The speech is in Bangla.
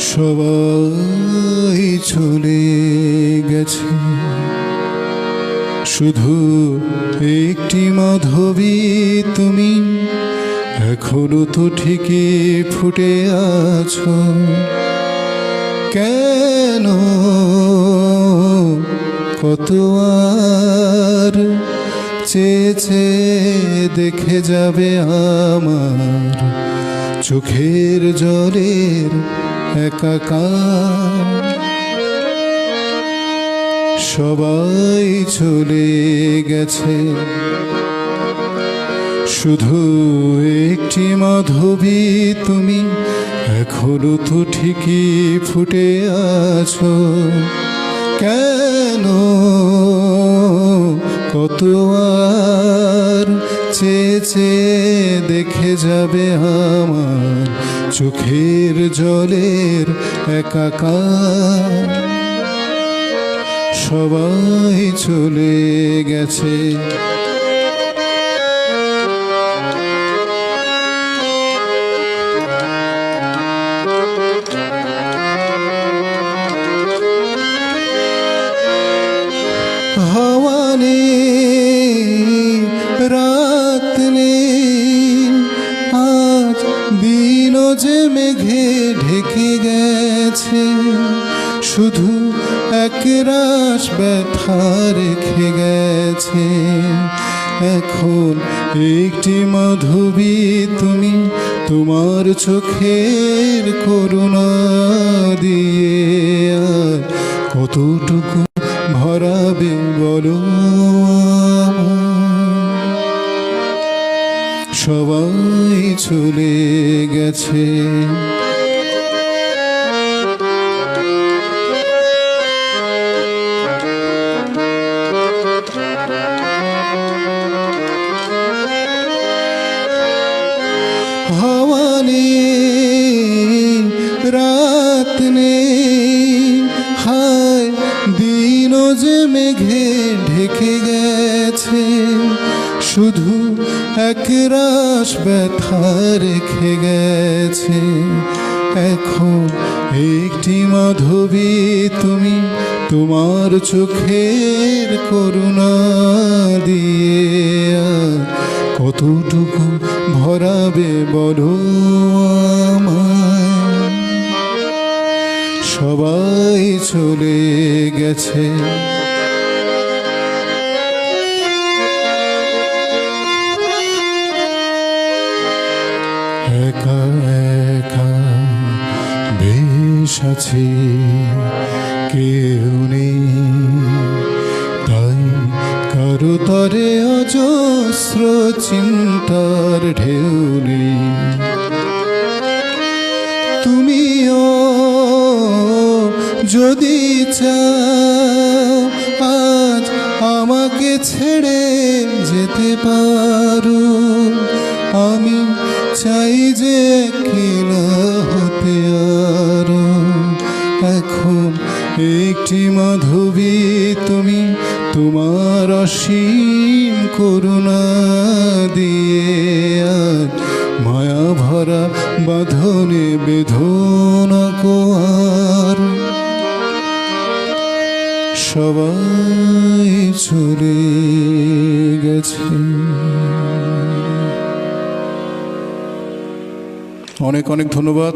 সবাই চলে গেছে। শুধু একটি মাধবী তুমি, এখনও তো ঠিকই ফুটে আছো। কেন কত আর চেয়েছে দেখে যাবে আমার চোখের জলের একাকার। সবাই চলে গেছে। শুধু একটি মাধবী তুমি, এখনও তো ঠিকই ফুটে আছো। কেন? কত আর চেয়েছে দেখে যাবে আমার চোখের জলের একাকার। সবাই চলে গেছে। হাওয়া শুধু এক রাস ব্যথা রেখে গেছে। এখন একটি মাধবী তুমি তোমার চোখের করুণা দিয়ে আর কতটুকু ভরাবে বলো সবাই চলে গেছে। ঢেকে গেছে। শুধু এক রাস ব্যথা রেখে গেছে। এখন একটি মাধবী তুমি তোমার চোখের করুণা দিয়ে কতটুকু ভরাবে বড় সবাই চলে গেছে। আছি কেউ নেই। তাই কারও তরে অজস্র চিন্তার ঢেউ নেই। তুমিও যদি আজ আমাকে ছেড়ে যেতে পারো। আমি চাই যে কিনা একটি মাধবী তুমি তোমার অসীম করুণা দিয়ে আর মায়া ভরা বাঁধনে বেঁধনা কোয়ার। সবাই চলে গেছে। অনেক অনেক ধন্যবাদ।